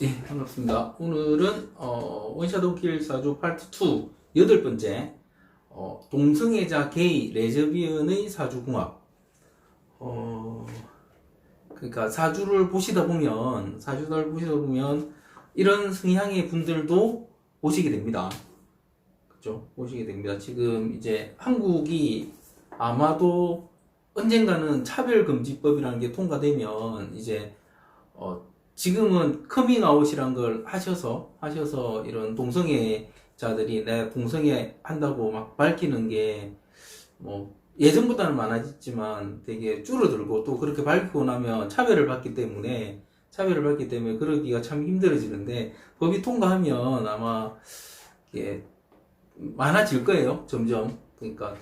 네, 반갑습니다. 오늘은 어, 원샤도길 사주 파트 2 여덟 번째 어, 동성애자 게이 레즈비언의 사주궁합 어, 그러니까 사주를 보시다 보면 사주를 보시다 보면 이런 성향의 분들도 보시게 됩니다. 그죠? 보시게 됩니다. 지금 이제 한국이 아마도 언젠가는 차별금지법이라는 게 통과되면 이제 어, 지금은 커밍아웃이란 걸 하셔서 하셔서 이런 동성애자들이 내가 동성애 한다고 막 밝히는 게 뭐 예전보다는 많아졌지만 되게 줄어들고 또 그렇게 밝히고 나면 차별을 받기 때문에 차별을 받기 때문에 그러기가 참 힘들어지는데 법이 통과하면 아마 이게 많아질 거예요 점점. 그러니까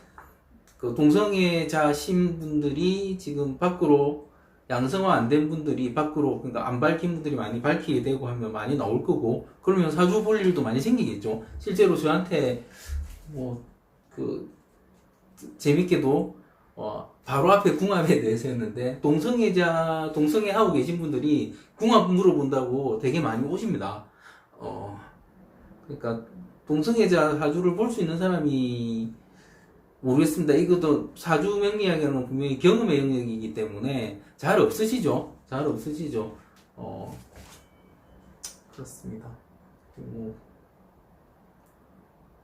그 동성애자 신 분들이 지금 밖으로 양성화 안 된 분들이 밖으로 그러니까 안 밝힌 분들이 많이 밝히게 되고 하면 많이 나올 거고 그러면 사주 볼 일도 많이 생기겠죠. 실제로 저한테 뭐 그 재밌게도 어 바로 앞에 궁합에 대해서 했는데 동성애자 동성애 하고 계신 분들이 궁합 물어본다고 되게 많이 오십니다. 어 그러니까 동성애자 사주를 볼 수 있는 사람이 모르겠습니다. 이것도 사주 명리학에는 분명히 경험의 영역이기 때문에 잘 없으시죠? 잘 없으시죠? 어, 그렇습니다. 뭐,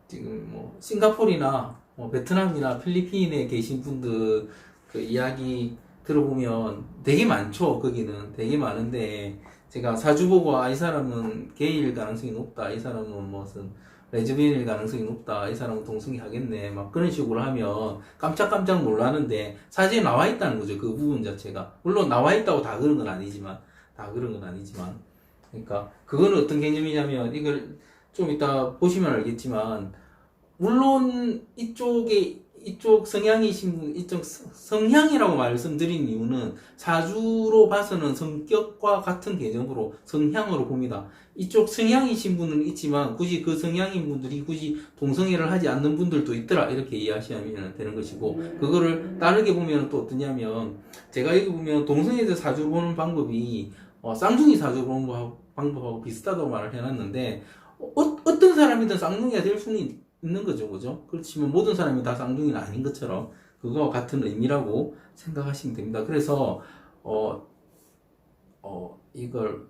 지금 뭐, 싱가포르나 뭐 베트남이나 필리핀에 계신 분들 그 이야기 들어보면 되게 많죠. 거기는 되게 많은데 제가 사주 보고 아, 이 사람은 게이일 가능성이 높다. 이 사람은 무슨 레즈비언일 가능성이 높다. 이 사람은 동성애 하겠네. 막 그런 식으로 하면 깜짝깜짝 놀라는데 사진에 나와 있다는 거죠. 그 부분 자체가. 물론 나와 있다고 다 그런 건 아니지만, 다 그런 건 아니지만. 그러니까 그거는 어떤 개념이냐면 이걸 좀 이따 보시면 알겠지만, 물론 이쪽에 이쪽 성향이신 분, 이쪽 성- 성향이라고 말씀드린 이유는 사주로 봐서는 성격과 같은 개념으로 성향으로 봅니다. 이쪽 성향이신 분은 있지만 굳이 그 성향인 분들이 굳이 동성애를 하지 않는 분들도 있더라 이렇게 이해하시면 되는 것이고 그거를 다르게 보면 또 어떠냐면 제가 여기 보면 동성애자 사주 보는 방법이 어, 쌍둥이 사주 보는 방법하고 비슷하다고 말을 해놨는데 어, 어떤 사람이든 쌍둥이가 될 수는 있는 거죠 그죠 그렇지만 모든 사람이 다 쌍둥이는 아닌 것처럼 그거와 같은 의미라고 생각하시면 됩니다 그래서 어, 어 이걸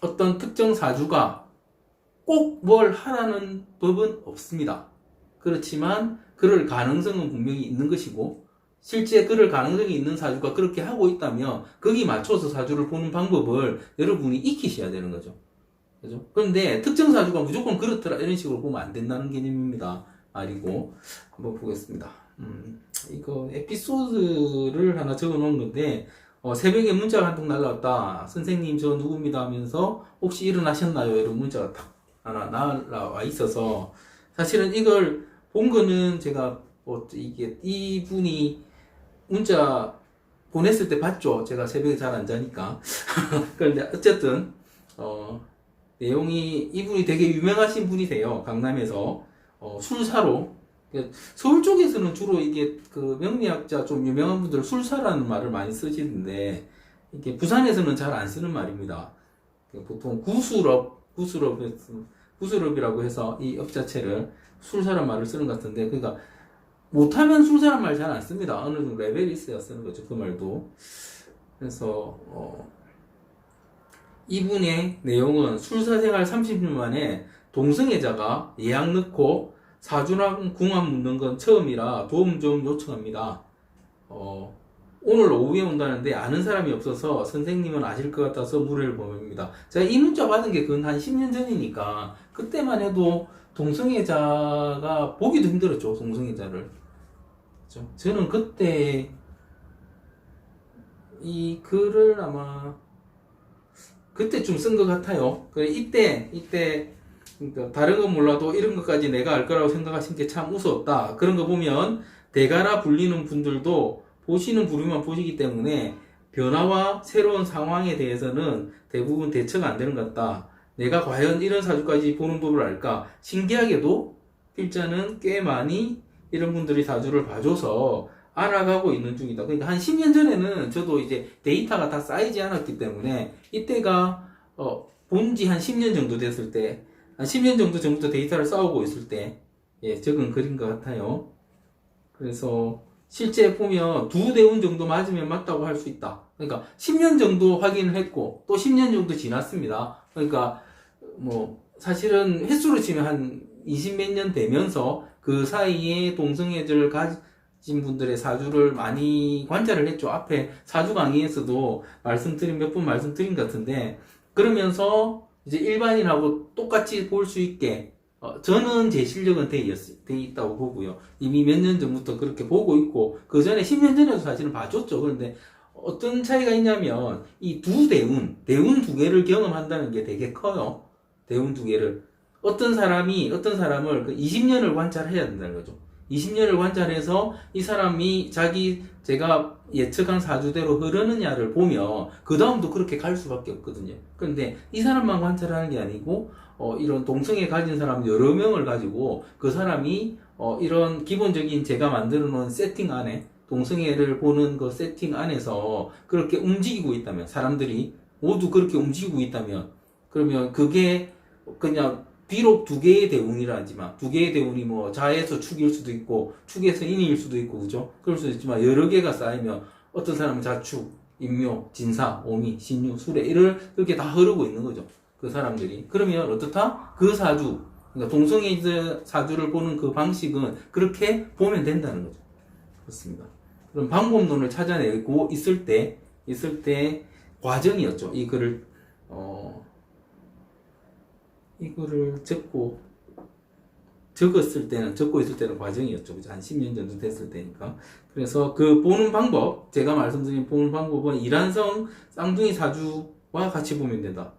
어떤 특정 사주가 꼭 뭘 하라는 법은 없습니다. 그렇지만 그럴 가능성은 분명히 있는 것이고 실제 그럴 가능성이 있는 사주가 그렇게 하고 있다면 거기 맞춰서 사주를 보는 방법을 여러분이 익히셔야 되는 거죠. 그죠? 그런데 특정 사주가 무조건 그렇더라 이런 식으로 보면 안 된다는 개념입니다. 말이고 한번 보겠습니다. 음, 이거 에피소드를 하나 적어 놓은 건데 어, 새벽에 문자가 한 통 날라왔다. 선생님 저 누굽니다 하면서 혹시 일어나셨나요? 이런 문자가 딱 하나 날라와 있어서 사실은 이걸 본 거는 제가 뭐 이게 이분이 문자 보냈을 때 봤죠. 제가 새벽에 잘 안 자니까. 그런데 어쨌든 어, 내용이 이분이 되게 유명하신 분이세요. 강남에서 어, 술사로 그 서울 쪽에서는 주로 이게 그 명리학자 좀 유명한 분들 술사라는 말을 많이 쓰시는데 이게 부산에서는 잘 안 쓰는 말입니다. 그 보통 구술업, 구술업, 구술업이라고 해서 이 업 자체를 술사란 말을 쓰는 것 같은데 그러니까 못하면 술사란 말 잘 안 씁니다. 어느 정도 레벨이 있어야 쓰는 거죠. 그 말도. 그래서 어, 이분의 내용은 술사 생활 30년 만에 동성애자가 예약 넣고 사주랑 궁합 묻는 건 처음이라 도움 좀 요청합니다. 어, 오늘 오후에 온다는데 아는 사람이 없어서 선생님은 아실 것 같아서 물을 보냅니다. 제가 이 문자 받은 게 그건 한 10년 전이니까 그때만 해도 동성애자가 보기도 힘들었죠. 동성애자를. 저는 그때 이 글을 아마 그때쯤 쓴 것 같아요. 그래 이때 이때 그러니까 다른 건 몰라도 이런 것까지 내가 알 거라고 생각하신 게 참 우스웠다. 그런 거 보면 대가라 불리는 분들도 보시는 부류만 보시기 때문에 변화와 새로운 상황에 대해서는 대부분 대처가 안 되는 것 같다. 내가 과연 이런 사주까지 보는 법을 알까? 신기하게도 필자는 꽤 많이 이런 분들이 사주를 봐줘서 알아가고 있는 중이다. 그러니까 한 10년 전에는 저도 이제 데이터가 다 쌓이지 않았기 때문에 이때가 어, 본지 한 10년 정도 됐을 때, 한 10년 정도 전부터 데이터를 쌓아오고 있을 때, 예, 적은 글인 것 같아요. 그래서 실제 보면 두 대운 정도 맞으면 맞다고 할 수 있다. 그러니까 10년 정도 확인을 했고, 또 10년 정도 지났습니다. 그러니까 뭐, 사실은 횟수로 치면 한 20 몇 년 되면서 그 사이에 동성애를 가 진 분들의 사주를 많이 관찰을 했죠. 앞에 사주 강의에서도 말씀드린 몇번 말씀드린 것 같은데 그러면서 이제 일반인하고 똑같이 볼 수 있게 어, 저는 제 실력은 돼, 있, 돼 있다고 보고요. 이미 몇 년 전부터 그렇게 보고 있고 그 전에 10년 전에도 사실은 봐줬죠. 그런데 어떤 차이가 있냐면 이 두 대운, 대운 두 개를 경험한다는 게 되게 커요. 대운 두 개를. 어떤 사람이 어떤 사람을 그 20년을 관찰해야 된다는 거죠. 20년을 관찰해서 이 사람이 자기 제가 예측한 사주대로 흐르느냐를 보면 그 다음도 그렇게 갈 수밖에 없거든요. 그런데 이 사람만 관찰하는 게 아니고 어, 이런 동성애 가진 사람 여러 명을 가지고 그 사람이 어, 이런 기본적인 제가 만들어 놓은 세팅 안에 동성애를 보는 그 세팅 안에서 그렇게 움직이고 있다면 사람들이 모두 그렇게 움직이고 있다면 그러면 그게 그냥 비록 두 개의 대운이라 하지만 두 개의 대운이 뭐 자에서 축일 수도 있고 축에서 인일 수도 있고 그죠? 그럴 수도 있지만 여러 개가 쌓이면 어떤 사람은 자축, 임묘, 진사, 오미, 신유, 수레 이를 그렇게 다 흐르고 있는 거죠. 그 사람들이 그러면 어떻다? 그 사주 그러니까 동성애 사주를 보는 그 방식은 그렇게 보면 된다는 거죠. 그렇습니다. 그럼 방법론을 찾아내고 있을 때 있을 때 과정이었죠. 이 글을 어 이거를 적고 적었을 때는 적고 있을 때는 과정이었죠. 그죠? 한 10년 정도 됐을 때니까. 그래서 그 보는 방법, 제가 말씀드린 보는 방법은 이란성 쌍둥이 사주와 같이 보면 된다.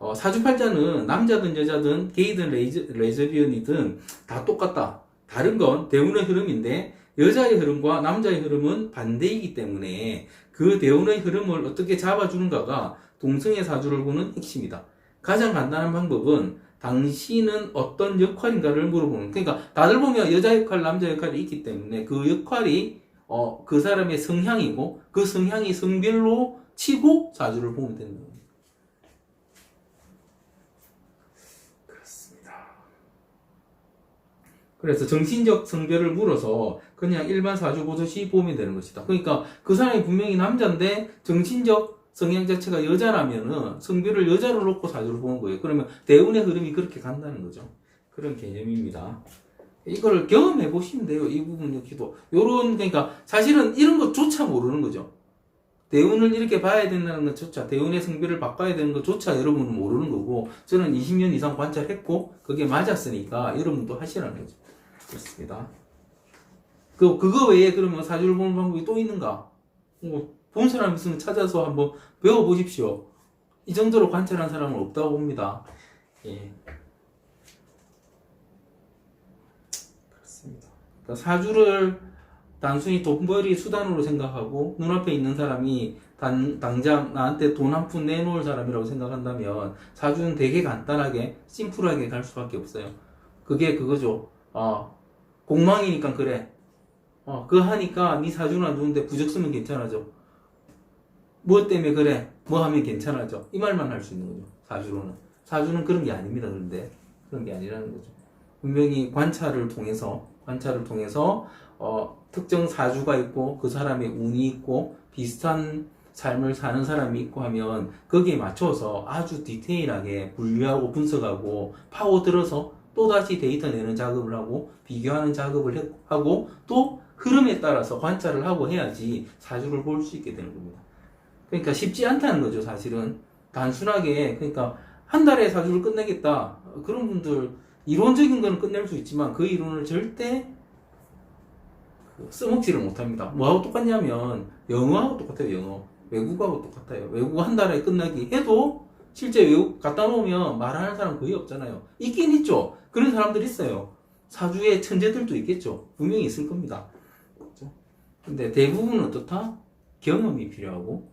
어, 사주팔자는 남자든 여자든 게이든 레이저, 레즈비언이든 다 똑같다. 다른 건 대운의 흐름인데 여자의 흐름과 남자의 흐름은 반대이기 때문에 그 대운의 흐름을 어떻게 잡아주는가가 동성애 사주를 보는 핵심이다. 가장 간단한 방법은 당신은 어떤 역할인가를 물어보는 그러니까 다들 보면 여자 역할, 남자 역할이 있기 때문에 그 역할이 어, 그 사람의 성향이고 그 성향이 성별로 치고 사주를 보면 되는 겁니다. 그렇습니다. 그래서 정신적 성별을 물어서 그냥 일반 사주 보듯이 보면 되는 것이다. 그러니까 그 사람이 분명히 남자인데 정신적 성향 자체가 여자라면은 성별을 여자로 놓고 사주를 보는 거예요. 그러면 대운의 흐름이 그렇게 간다는 거죠. 그런 개념입니다. 이거를 경험해 보시면 돼요. 이 부분 여기도 요런 그러니까 사실은 이런 것조차 모르는 거죠. 대운을 이렇게 봐야 된다는 것조차 대운의 성별을 바꿔야 되는 것조차 여러분은 모르는 거고 저는 20년 이상 관찰했고 그게 맞았으니까 여러분도 하시라는 거죠. 그렇습니다. 그 그거 외에 그러면 사주를 보는 방법이 또 있는가? 뭐 본 사람 있으면 찾아서 한번 배워보십시오. 이 정도로 관찰한 사람은 없다고 봅니다. 예. 그렇습니다. 그러니까 사주를 단순히 돈벌이 수단으로 생각하고 눈앞에 있는 사람이 단, 당장 나한테 돈 한 푼 내놓을 사람이라고 생각한다면 사주는 되게 간단하게 심플하게 갈 수밖에 없어요. 그게 그거죠. 어, 공망이니까 그래. 어, 그거 하니까 네 사주는 안 좋은데 부적 쓰면 괜찮아져. 뭐 때문에 그래? 뭐 하면 괜찮아져? 이 말만 할 수 있는 거죠. 사주로는. 사주는 그런 게 아닙니다. 그런데 그런 게 아니라는 거죠. 분명히 관찰을 통해서 관찰을 통해서 어, 특정 사주가 있고 그 사람의 운이 있고 비슷한 삶을 사는 사람이 있고 하면 거기에 맞춰서 아주 디테일하게 분류하고 분석하고 파고들어서 또다시 데이터 내는 작업을 하고 비교하는 작업을 해- 하고 또 흐름에 따라서 관찰을 하고 해야지 사주를 볼 수 있게 되는 겁니다. 그러니까 쉽지 않다는 거죠, 사실은. 단순하게, 그러니까 한 달에 사주를 끝내겠다. 그런 분들, 이론적인 거는 끝낼 수 있지만 그 이론을 절대 그 써먹지를 못합니다. 뭐하고 똑같냐면 영어하고 똑같아요, 영어. 외국어하고 똑같아요. 외국어 한 달에 끝나기 해도 실제 외국 갖다 놓으면 말하는 사람 거의 없잖아요. 있긴 있죠. 그런 사람들 있어요. 사주의 천재들도 있겠죠. 분명히 있을 겁니다. 그렇죠? 근데 대부분은 어떻다? 경험이 필요하고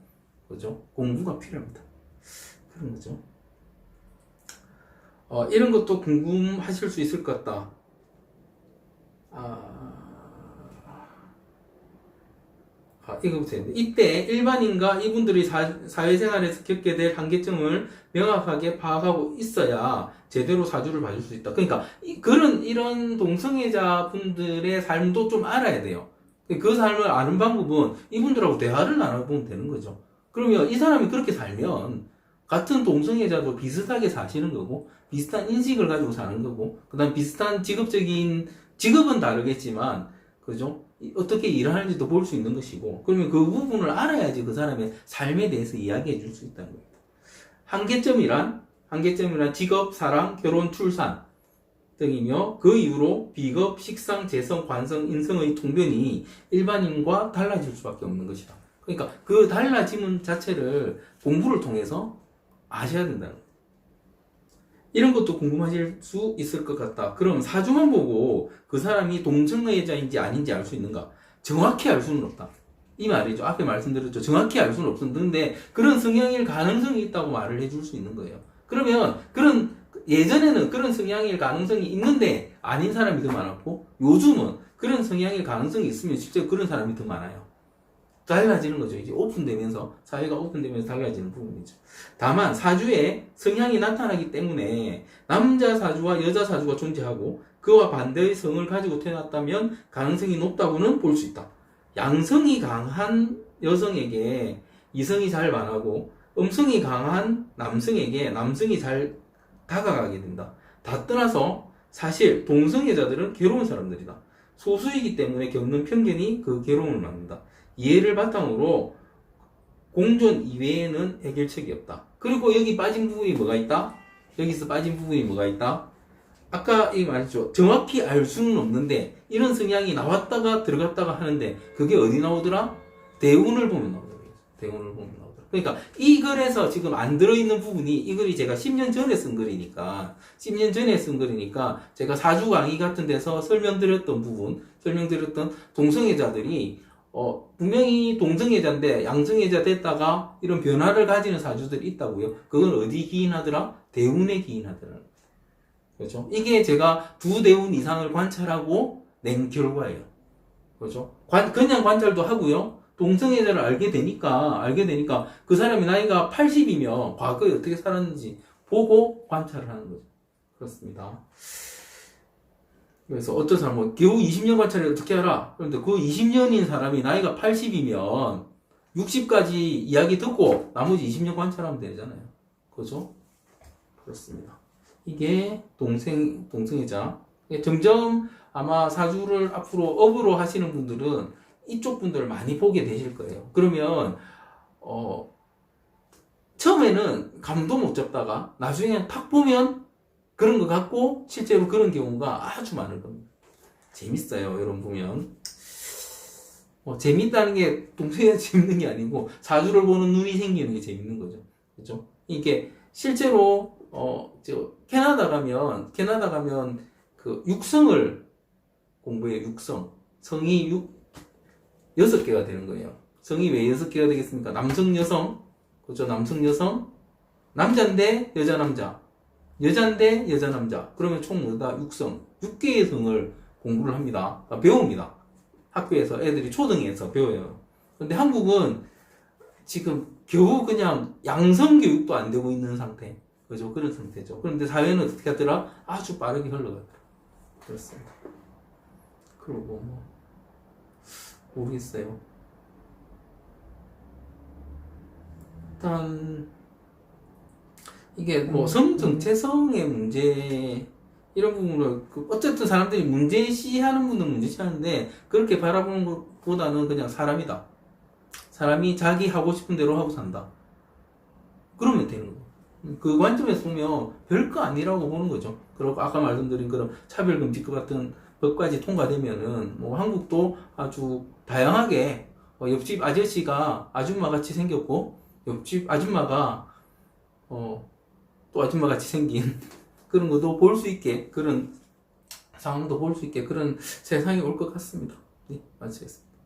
그죠? 공부가 필요합니다. 그런 거죠. 어, 이런 것도 궁금하실 수 있을 것 같다. 아, 아, 이거부터 이때 일반인과 이분들이 사, 사회생활에서 겪게 될 한계점을 명확하게 파악하고 있어야 제대로 사주를 봐줄 수 있다. 그러니까 이- 그런 이런 동성애자 분들의 삶도 좀 알아야 돼요. 그 삶을 아는 방법은 이분들하고 대화를 나눠보면 되는 거죠. 그러면 이 사람이 그렇게 살면 같은 동성애자도 비슷하게 사시는 거고 비슷한 인식을 가지고 사는 거고 그다음 비슷한 직업적인 직업은 다르겠지만 그죠? 이- 어떻게 일하는지도 볼 수 있는 것이고 그러면 그 부분을 알아야지 그 사람의 삶에 대해서 이야기해 줄 수 있다는 거예요. 한계점이란 한계점이란 직업, 사랑, 결혼, 출산 등이며 그 이후로 비겁, 식상, 재성, 관성, 인성의 통변이 일반인과 달라질 수밖에 없는 것이다. 그러니까 그 달라짐 자체를 공부를 통해서 아셔야 된다는. 이런 것도 궁금하실 수 있을 것 같다. 그럼 사주만 보고 그 사람이 동성애자인지 아닌지 알 수 있는가? 정확히 알 수는 없다. 이 말이죠. 앞에 말씀드렸죠. 정확히 알 수는 없었는데 그런 성향일 가능성이 있다고 말을 해줄 수 있는 거예요. 그러면 그런 예전에는 그런 성향일 가능성이 있는데 아닌 사람이 더 많았고 요즘은 그런 성향일 가능성이 있으면 실제 그런 사람이 더 많아요. 달라지는 거죠. 이제 오픈되면서 사회가 오픈되면서 달라지는 부분이죠. 다만 사주에 성향이 나타나기 때문에 남자 사주와 여자 사주가 존재하고 그와 반대의 성을 가지고 태어났다면 가능성이 높다고는 볼 수 있다. 양성이 강한 여성에게 이성이 잘 반하고 음성이 강한 남성에게 남성이 잘 다가가게 된다. 다 떠나서 사실 동성애자들은 괴로운 사람들이다. 소수이기 때문에 겪는 편견이 그 괴로움을 만든다. 이해를 바탕으로 공존 이외에는 해결책이 없다. 그리고 여기 빠진 부분이 뭐가 있다? 여기서 빠진 부분이 뭐가 있다? 아까 이 말했죠. 정확히 알 수는 없는데 이런 성향이 나왔다가 들어갔다가 하는데 그게 어디 나오더라? 대운을 보면 나오더라. 대운을 보면 나오더라. 그러니까 이 글에서 지금 안 들어있는 부분이 이 글이 제가 10년 전에 쓴 글이니까 10년 전에 쓴 글이니까 제가 사주 강의 같은 데서 설명드렸던 부분 설명드렸던 동성애자들이 어, 분명히 동성애자인데 양성애자 됐다가 이런 변화를 가지는 사주들이 있다고요. 그건 어디 기인하더라? 대운에 기인하더라. 그렇죠? 이게 제가 두 대운 이상을 관찰하고 낸 결과예요. 그렇죠? 관- 그냥 관찰도 하고요. 동성애자를 알게 되니까, 알게 되니까 그 사람이 나이가 80이면 과거에 어떻게 살았는지 보고 관찰을 하는 거죠. 그렇습니다. 그래서 어떤 사람은 겨우 20년 관찰을 어떻게 알아? 그런데 그 20년인 사람이 나이가 80이면 60까지 이야기 듣고 나머지 20년 관찰하면 되잖아요. 그죠? 그렇습니다. 이게 동생, 동생이자. 점점 아마 사주를 앞으로 업으로 하시는 분들은 이쪽 분들을 많이 보게 되실 거예요. 그러면, 어, 처음에는 감도 못 잡다가 나중에 탁 보면 그런 것 같고 실제로 그런 경우가 아주 많을 겁니다. 재밌어요, 여러분 보면. 뭐 재밌다는 게 동생이 재밌는 게 아니고 사주를 보는 눈이 생기는 게 재밌는 거죠. 그죠? 이게 실제로 어 저 캐나다 가면 캐나다 가면 그 육성을 공부해요. 육성. 성이 육 여섯 개가 되는 거예요. 성이 왜 여섯 개가 되겠습니까? 남성 여성 그죠? 남성 여성 남자인데 여자 남자 여자인데 여자 남자. 그러면 총 뭐다 육성. 6개의 성을 공부를 합니다. 아, 배웁니다. 학교에서 애들이 초등에서 배워요. 근데 한국은 지금 겨우 그냥 양성 교육도 안 되고 있는 상태. 그죠? 그런 상태죠. 그런데 사회는 어떻게 하더라? 아주 빠르게 흘러가더라. 그렇습니다. 그리고 뭐 모르겠어요. 일단 이게 뭐 성 정체성의 문제 이런 부분을 그 어쨌든 사람들이 문제시하는 분은 문제시하는데 그렇게 바라보는 것보다는 그냥 사람이다. 사람이 자기 하고 싶은 대로 하고 산다. 그러면 되는 거. 그 관점에서 보면 별거 아니라고 보는 거죠. 그리고 아까 말씀드린 그런 차별금지법 같은 법까지 통과되면은 뭐 한국도 아주 다양하게 어, 옆집 아저씨가 아줌마 같이 생겼고 옆집 아줌마가 어, 또 아줌마 같이 생긴 그런 것도 볼 수 있게 그런 상황도 볼 수 있게 그런 세상이 올 것 같습니다. 네, 마치겠습니다.